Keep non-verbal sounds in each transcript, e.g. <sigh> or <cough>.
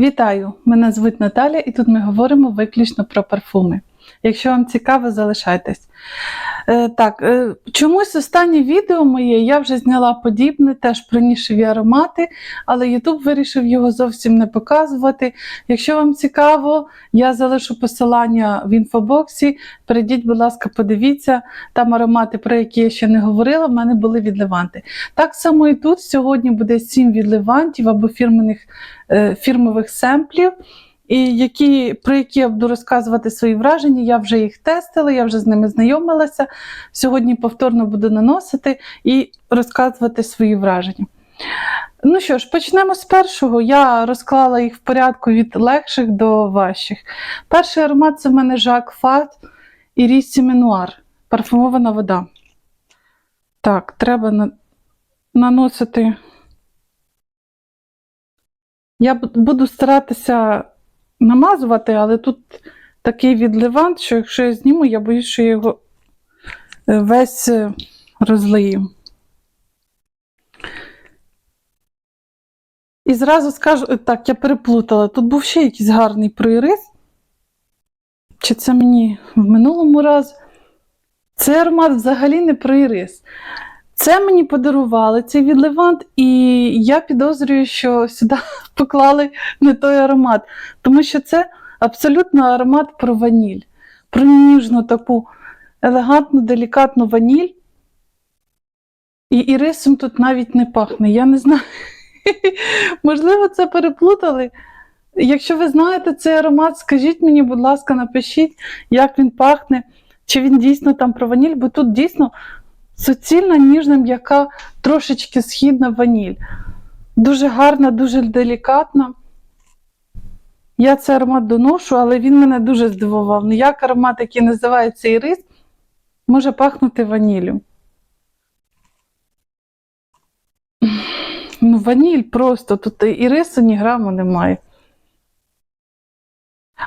Вітаю! Мене звуть Наталя, і тут ми говоримо виключно про парфуми. Якщо вам цікаво, залишайтесь. Е, так, е, чомусь останнє відео моє я вже зняла подібне, теж про нішеві аромати, але YouTube вирішив його зовсім не показувати. Якщо вам цікаво, я залишу посилання в інфобоксі. Перейдіть, будь ласка, подивіться. Там аромати, про які я ще не говорила, в мене були від Леванти. Так само і тут сьогодні буде 7 від Левантів або фірмених, е, фірмових семплів. І які, про які я буду розказувати свої враження, я вже їх тестила, я вже з ними знайомилася. Сьогодні повторно буду наносити і розказувати свої враження. Ну що ж, почнемо з першого. Я розклала їх в порядку від легших до важчих. Перший аромат це в мене Жак Фат і Рісі Менуар. Парфумована вода. Так, треба на... наносити. Я буду старатися намазувати, але тут такий відливант, що якщо я зніму, я боюсь, що я його е, весь е, розлию. І зразу скажу, е, так, я переплутала. Тут був ще якийсь гарний проірис. Чи це мені в минулому разі? Цей аромат взагалі не проірис. Це мені подарували цей відливант, і я підозрюю, що сюди <laughs> поклали не той аромат. Тому що це абсолютно аромат про ваніль, про ніжну таку елегантну, делікатну ваніль. І ірисом тут навіть не пахне. Я не знаю. <laughs> Можливо, це переплутали. Якщо ви знаєте цей аромат, скажіть мені, будь ласка, напишіть, як він пахне, чи він дійсно там про ваніль, бо тут дійсно суцільна, ніжна, м'яка, трошечки східна ваніль. Дуже гарна, дуже делікатна. Я цей аромат доношу, але він мене дуже здивував. Ну, як аромат, який називається ірис, може пахнути ваніллю. Ну, ваніль просто, тут ірису ні граму немає.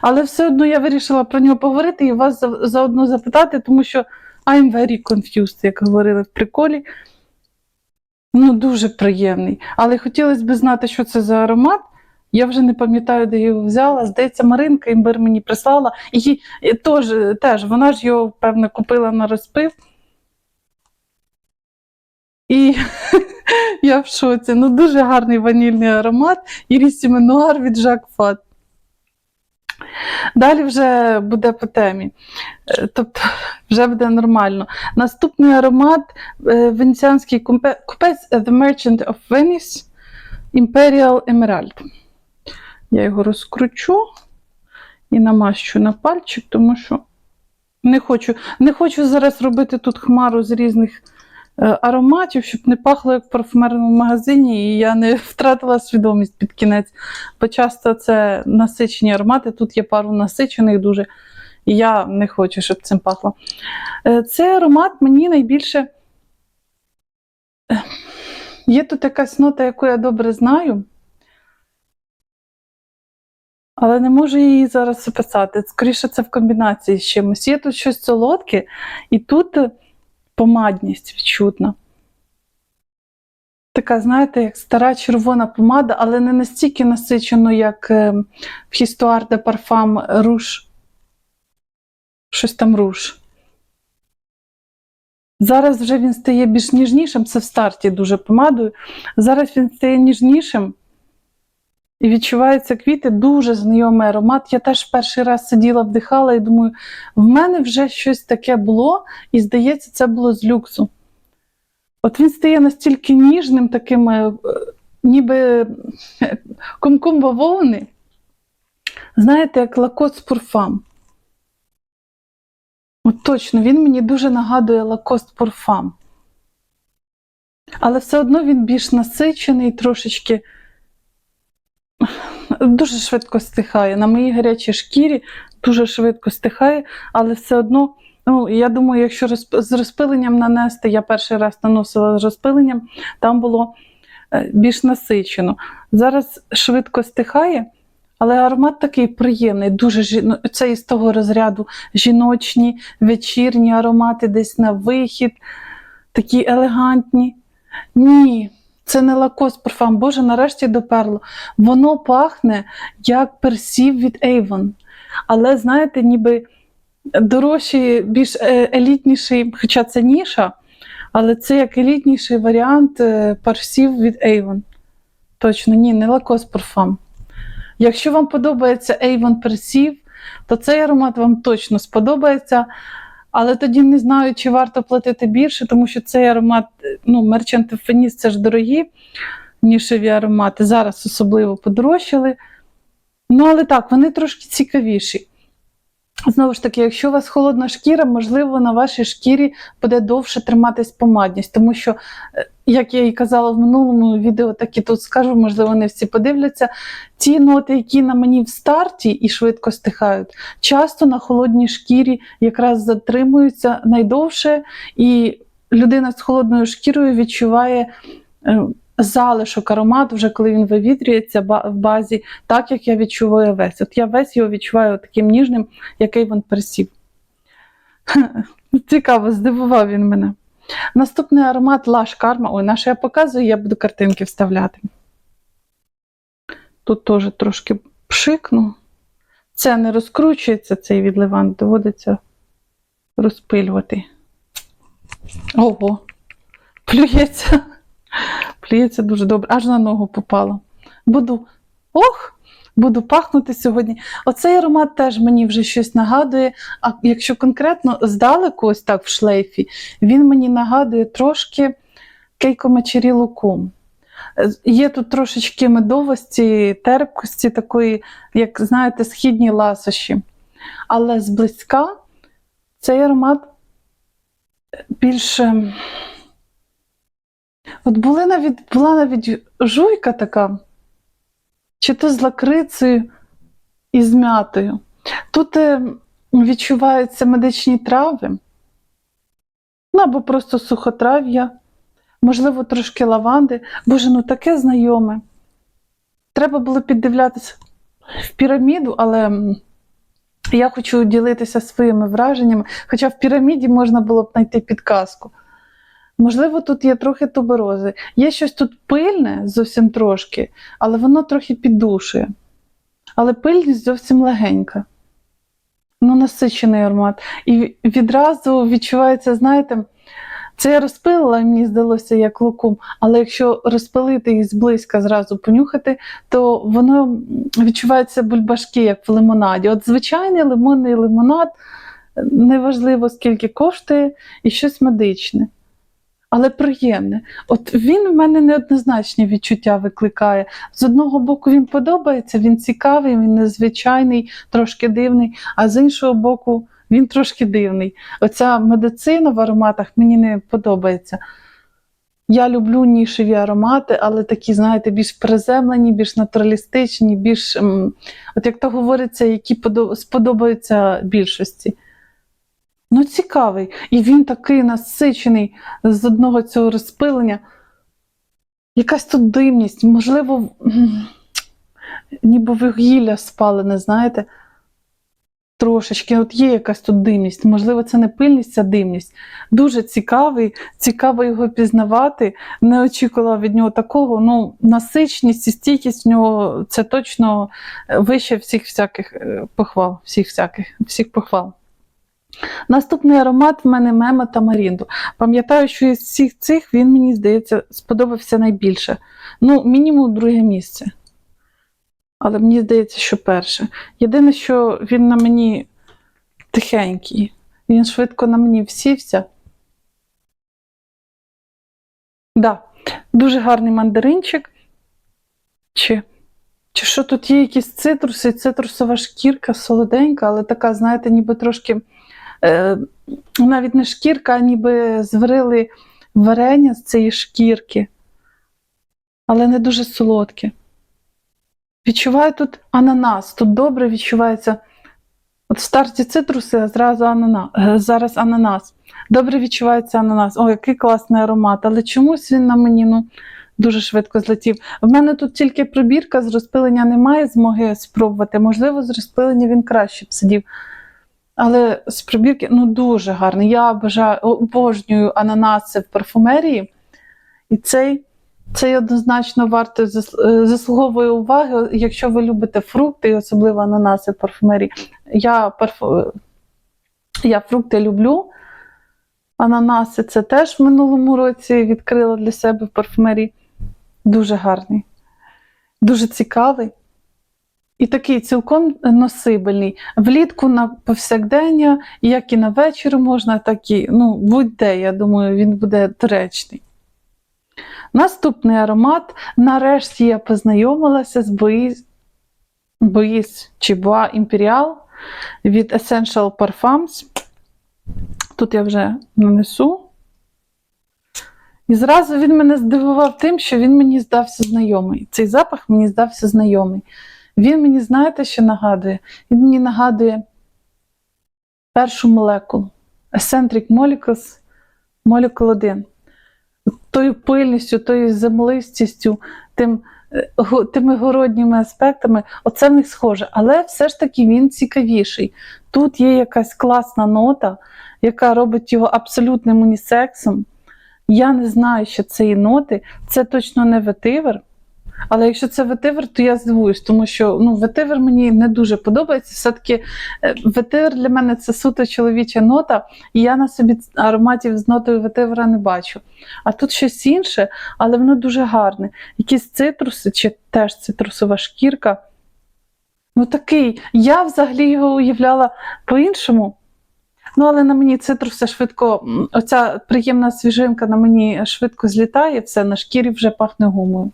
Але все одно я вирішила про нього поговорити і вас заодно запитати, тому що I'm very confused, як говорили в приколі. Ну, дуже приємний. Але хотілося б знати, що це за аромат. Я вже не пам'ятаю, де його взяла. Здається, Маринка імбир мені прислала. І, і теж, теж, вона ж його, певно, купила на розпив. І <laughs> я в шоці. Ну, дуже гарний ванільний аромат. Ірісі Менуар від Жак Фат. Далі вже буде по темі. Е, Тобто, <laughs> вже буде нормально. Наступний аромат е, венеціанський купець The Merchant of Venice Imperial Emerald. Я його розкручу і намащу на пальчик, тому що не хочу, не хочу зараз робити тут хмару з різних е, ароматів, щоб не пахло як в парфумерному магазині, і я не <laughs> втратила свідомість під кінець. Бо часто це насичені аромати, тут є пару насичених дуже, і я не хочу, щоб цим пахло. Е, Цей аромат мені найбільше. Е, Є тут якась нота, яку я добре знаю, але не можу її зараз описати. Скоріше, це в комбінації з чимось. Є тут щось солодке, і тут е, помадність відчутна. Така, знаєте, як стара червона помада, але не настільки насичено, як е, в Histoire de Parfum руж. Щось там руж. Зараз вже він стає більш ніжнішим, це в старті дуже помадою. Зараз він стає ніжнішим. І відчуваються квіти, дуже знайомий аромат. Я теж перший раз сиділа, вдихала і думаю, в мене вже щось таке було, і здається, це було з люксу. От він стає настільки ніжним, таким, е, ніби <laughs> кумкум бавовни. Знаєте, як лакот з пурфам. От точно, він мені дуже нагадує лакост пурфам. Але все одно він більш насичений, трошечки дуже швидко стихає. На моїй гарячій шкірі дуже швидко стихає, але все одно, ну, я думаю, якщо з розпиленням нанести, я перший раз наносила з розпиленням, там було е, більш насичено. Зараз швидко стихає, але аромат такий приємний, дуже жі- ну, це із того розряду жіночні, вечірні аромати десь на вихід, такі елегантні. Ні, Це не лакос парфам, боже, нарешті доперло. Воно пахне як персів від Avon. Але, знаєте, ніби дорожчий, більш е, елітніший, хоча це ніша, але це як елітніший варіант е, парсів від Avon. Точно, ні, не лакос парфам. Якщо вам подобається Avon Persiv, то цей аромат вам точно сподобається. Але тоді не знаю, чи варто платити більше, тому що цей аромат, ну, мерчант феніс це ж дорогі нішеві аромати. Зараз особливо подорожчали. Ну, але так, вони трошки цікавіші. Знову ж таки, якщо у вас холодна шкіра, можливо, на вашій шкірі буде довше триматись помадність, тому що, е, як я і казала в минулому відео, так і тут скажу, можливо, не всі подивляться. Ті ноти, які на мені в старті і швидко стихають, часто на холодній шкірі якраз затримуються найдовше, і людина з холодною шкірою відчуває е, залишок аромату, вже коли він вивітрюється в базі, так як я відчуваю весь. От я весь його відчуваю таким ніжним, який він персів. <laughs> Цікаво, здивував він мене. Наступний аромат Lush Karma. Ой, наше я показую, я буду картинки вставляти. Тут теж трошки пшикну. Це не розкручується, цей відливант, доводиться розпилювати. Ого, плюється. Плюється дуже добре, аж на ногу попало. Буду, ох, буду пахнути сьогодні. Оцей аромат теж мені вже щось нагадує. А якщо конкретно здалеку, ось так в шлейфі, він мені нагадує трошки кейко лукум. Є тут трошечки медовості, терпкості, такої, як знаєте, східні ласощі. Але зблизька цей аромат більше. От були навіть, була навіть жуйка така, чи то з лакрицею і з м'ятою. Тут е, відчуваються медичні трави, ну або просто сухотрав'я, можливо, трошки лаванди. Боже, ну таке знайоме. Треба було піддивлятися в піраміду, але я хочу ділитися своїми враженнями, хоча в піраміді можна було б знайти підказку. Можливо, тут є трохи туберози. Є щось тут пильне, зовсім трошки, але воно трохи піддушує. Але пильність зовсім легенька. Ну, насичений аромат. І відразу відчувається, знаєте, це я розпилила, мені здалося як лукум, але якщо розпилити і зблизька зразу понюхати, то воно відчувається бульбашки, як в лимонаді. От звичайний лимонний лимонад, неважливо скільки коштує, і щось медичне але приємне. От він в мене неоднозначні відчуття викликає. З одного боку, він подобається, він цікавий, він незвичайний, трошки дивний, а з іншого боку, він трошки дивний. Оця медицина в ароматах мені не подобається. Я люблю нішеві аромати, але такі, знаєте, більш приземлені, більш натуралістичні, більш, от як то говориться, які сподобаються більшості. Ну, цікавий. І він такий насичений з одного цього розпилення. Якась тут димність, можливо, ніби вугілля спалене, знаєте. Трошечки, от є якась тут димність. Можливо, це не пильність, а димність. Дуже цікавий, цікаво його пізнавати. Не очікувала від нього такого. Ну, насичність і стійкість в нього це точно вище всіх всяких е, похвал. Всіх всяких, всіх похвал. Наступний аромат в мене мема та Марінду. Пам'ятаю, що із всіх цих він, мені здається, сподобався найбільше. Ну, мінімум друге місце. Але мені здається, що перше. Єдине, що він на мені тихенький. Він швидко на мені всівся. Да, дуже гарний мандаринчик. Чи, чи що тут є якісь цитруси, цитрусова шкірка солоденька, але така, знаєте, ніби трошки навіть не шкірка, а ніби зварили варення з цієї шкірки, але не дуже солодке. Відчуваю тут ананас, тут добре відчувається. От в старті цитруси, а зразу ананас, зараз ананас. Добре відчувається ананас. О, який класний аромат, але чомусь він на мені ну, дуже швидко злетів. В мене тут тільки пробірка з розпилення немає змоги спробувати. Можливо, з розпилення він краще б сидів. Але з пробірки ну, дуже гарний. Я бажаю, обожнюю ананаси в парфумерії. І цей Це однозначно варто е, заслуговує уваги, якщо ви любите фрукти, і особливо ананаси в парфумерії. Я, парфу... я фрукти люблю. Ананаси це теж в минулому році відкрила для себе в парфумерії. Дуже гарний, дуже цікавий. І такий цілком носибельний. Влітку на повсякдення, як і на вечір можна, так і ну, будь-де, я думаю, він буде доречний. Наступний аромат. Нарешті я познайомилася з Боїс, чи Боа Імперіал від Essential Parfums. Тут я вже нанесу. І зразу він мене здивував тим, що він мені здався знайомий. Цей запах мені здався знайомий. Він мені, знаєте, що нагадує? Він мені нагадує першу молекулу. Eccentric Molecules, Molecule 1. Тою пильністю, тою землистістю, тим, е, тими городніми аспектами, оце в них схоже. Але все ж таки він цікавіший. Тут є якась класна нота, яка робить його абсолютним унісексом. Я не знаю, що і ноти. Це точно не ветивер. Але якщо це ветивер, то я здивуюсь, тому що ну, ветивер мені не дуже подобається. Все-таки е, ветивер для мене це суто чоловіча нота, і я на собі ароматів з нотою ветивера не бачу. А тут щось інше, але воно дуже гарне. Якісь цитруси, чи теж цитрусова шкірка. Ну такий. Я взагалі його уявляла по-іншому. Ну, але на мені цитруси швидко, оця приємна свіжинка на мені швидко злітає, все на шкірі вже пахне гумою.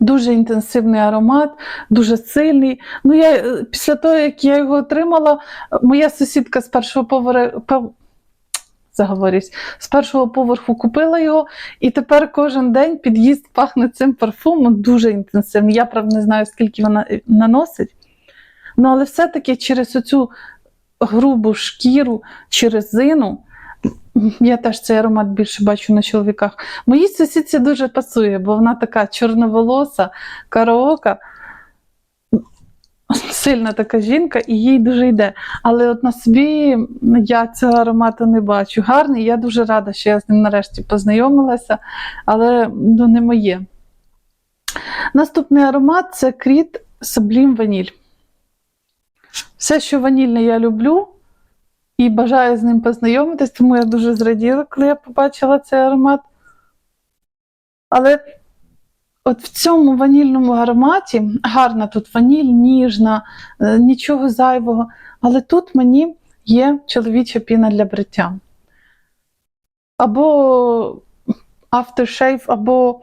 Дуже інтенсивний аромат, дуже сильний. Ну, я, е, після того, як я його отримала, моя сусідка з першого поверху. Заговорюсь, з першого поверху купила його, і тепер кожен день під'їзд пахне цим парфумом дуже інтенсивно. Я правда не знаю, скільки вона е, наносить. Ну, але все-таки через оцю грубу шкіру чи резину. Я теж цей аромат більше бачу на чоловіках. Моїй сусідці дуже пасує, бо вона така чорноволоса, караока, сильна така жінка, і їй дуже йде. Але от на собі я цього аромату не бачу. Гарний, я дуже рада, що я з ним нарешті познайомилася, але ну, не моє. Наступний аромат це кріт Sublime Ваніль. Все, що ванільне, я люблю і бажаю з ним познайомитись, тому я дуже зраділа, коли я побачила цей аромат. Але от в цьому ванільному ароматі гарна тут ваніль, ніжна, е, нічого зайвого. Але тут мені є чоловіча піна для бриття. Або aftershave, або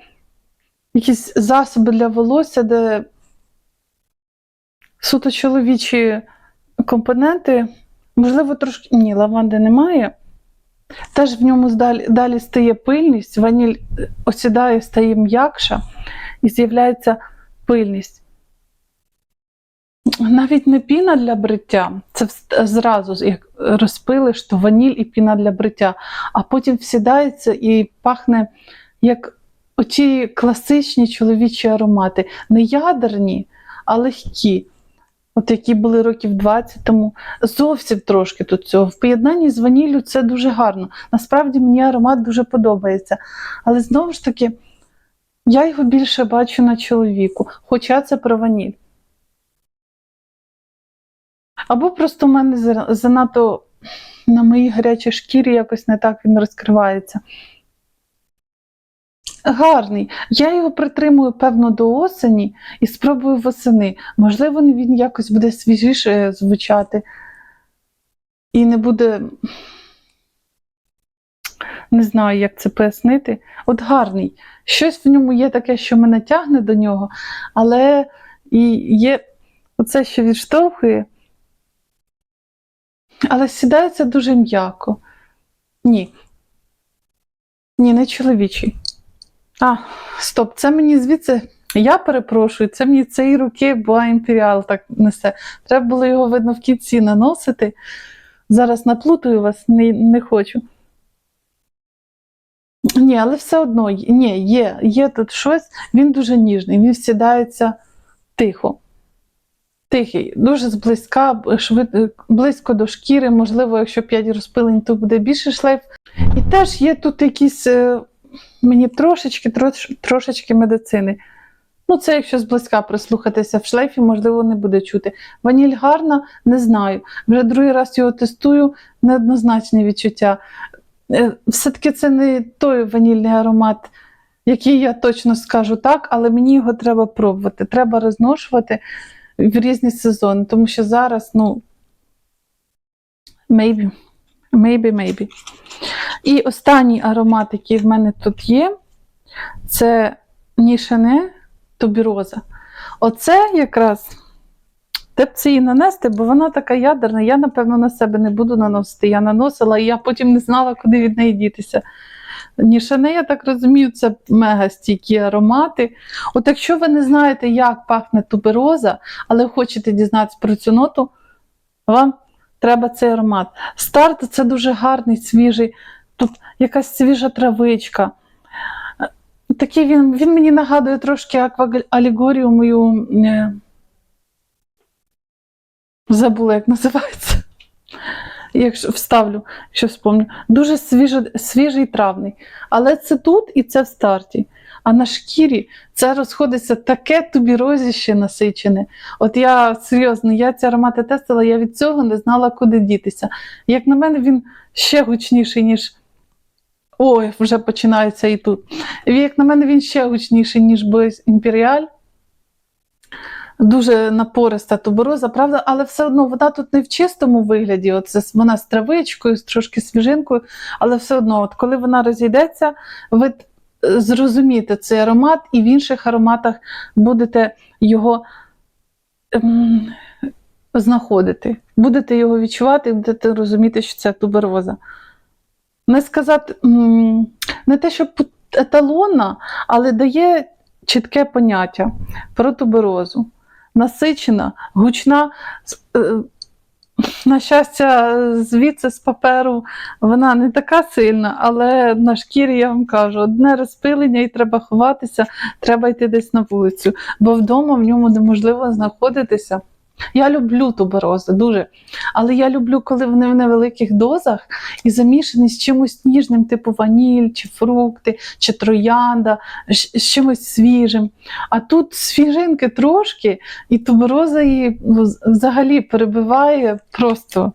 якісь засоби для волосся, де суто чоловічі компоненти. Можливо, трошки. Ні, лаванди немає. Теж в ньому далі, далі стає пильність, ваніль е, осідає, стає м'якша і з'являється пильність. Навіть не піна для бриття, це зразу як розпилиш, то ваніль і піна для бриття, а потім всідається і пахне як оці класичні чоловічі аромати. Не ядерні, а легкі. От які були років 20 тому, зовсім трошки тут цього. В поєднанні з ваніллю це дуже гарно. Насправді мені аромат дуже подобається. Але знову ж таки, я його більше бачу на чоловіку, хоча це про ваніль. Або просто в мене занадто на моїй гарячій шкірі якось не так він розкривається. Гарний. Я його притримую, певно, до осені і спробую восени. Можливо, він якось буде свіжіше звучати. І не буде. Не знаю, як це пояснити. От гарний. Щось в ньому є таке, що мене тягне до нього, але і є оце, що відштовхує. Але сідається дуже м'яко. Ні. Ні, не чоловічий. А, стоп, це мені звідси. Я перепрошую, це мені цієї руки була імперіал так несе. Треба було його, видно, в кінці наносити. Зараз наплутаю вас, не, не хочу. Ні, але все одно, ні, є, є тут щось, він дуже ніжний, він сідається тихо. Тихий, дуже зблизька, швид, близько до шкіри, можливо, якщо 5 розпилень, то буде більше шлейф. І теж є тут якісь е, мені трошечки, трош, трошечки медицини. Ну, це якщо зблизька прислухатися в шлейфі, можливо, не буде чути. Ваніль гарна, не знаю. Вже другий раз його тестую, неоднозначні відчуття. Е, Все-таки це не той ванільний аромат, який я точно скажу так, але мені його треба пробувати. Треба розношувати в різні сезони, тому що зараз, ну, maybe, maybe, maybe. І останній аромат, який в мене тут є, це Нішане тубіроза. Оце якраз це її нанести, бо вона така ядерна. Я, напевно, на себе не буду наносити. Я наносила, і я потім не знала, куди від неї дітися. Нішане, я так розумію, це мега стійкі аромати. От якщо ви не знаєте, як пахне тубероза, але хочете дізнатися про цю ноту, вам треба цей аромат. Старт це дуже гарний, свіжий, тут якась свіжа травичка. Такий він, він мені нагадує трошки аквалігорію мою. е, Забула, як називається. Якщо вставлю, якщо вспомню. Дуже свіжий, свіжий травний. Але це тут і це в старті. А на шкірі це розходиться таке тубірозіще насичене. От я серйозно, я ці аромати тестила, я від цього не знала, куди дітися. Як на мене, він ще гучніший, ніж. Ой, вже починається і тут. Як на мене, він ще гучніший, ніж Бойс Імперіаль. Дуже напориста тубероза, правда, але все одно вона тут не в чистому вигляді. Оце вона з травичкою, з трошки свіжинкою, але все одно, от коли вона розійдеться, ви зрозумієте цей аромат, і в інших ароматах будете його ем, знаходити. Будете його відчувати будете розуміти, що це тубероза. Не сказати, не те, що еталонна, але дає чітке поняття про туберозу. Насичена, гучна. Е, На щастя, звідси з паперу вона не така сильна, але на шкірі я вам кажу, одне розпилення і треба ховатися, треба йти десь на вулицю, бо вдома в ньому неможливо знаходитися. Я люблю туберози дуже, але я люблю, коли вони в невеликих дозах і замішані з чимось ніжним, типу ваніль, чи фрукти, чи троянда, з чимось свіжим. А тут свіжинки трошки, і тубероза її взагалі перебиває просто.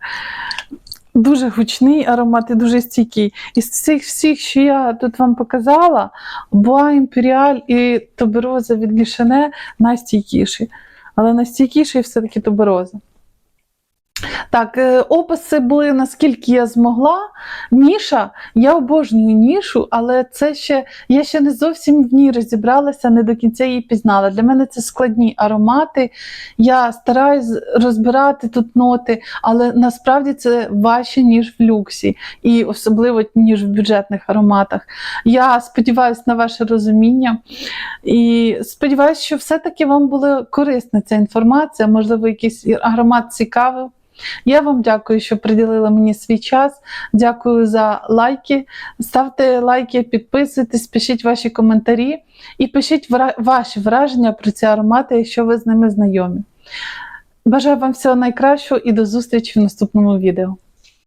Дуже гучний аромат і дуже стійкий. Із цих всіх, що я тут вам показала, Боа Імперіаль і тубероза від Лішане найстійкіші. Але найстійкіший все-таки тубероза. Так, е, описи були наскільки я змогла. Ніша, я обожнюю нішу, але це ще я ще не зовсім в ній розібралася, не до кінця її пізнала. Для мене це складні аромати. Я стараюсь розбирати тут ноти, але насправді це важче, ніж в люксі, і особливо ніж в бюджетних ароматах. Я сподіваюся на ваше розуміння і сподіваюся, що все-таки вам була корисна ця інформація, можливо, якийсь аромат цікавий. Я вам дякую, що приділили мені свій час. Дякую за лайки. Ставте лайки, підписуйтесь, пишіть ваші коментарі і пишіть ваші враження про ці аромати, якщо ви з ними знайомі. Бажаю вам всього найкращого і до зустрічі в наступному відео.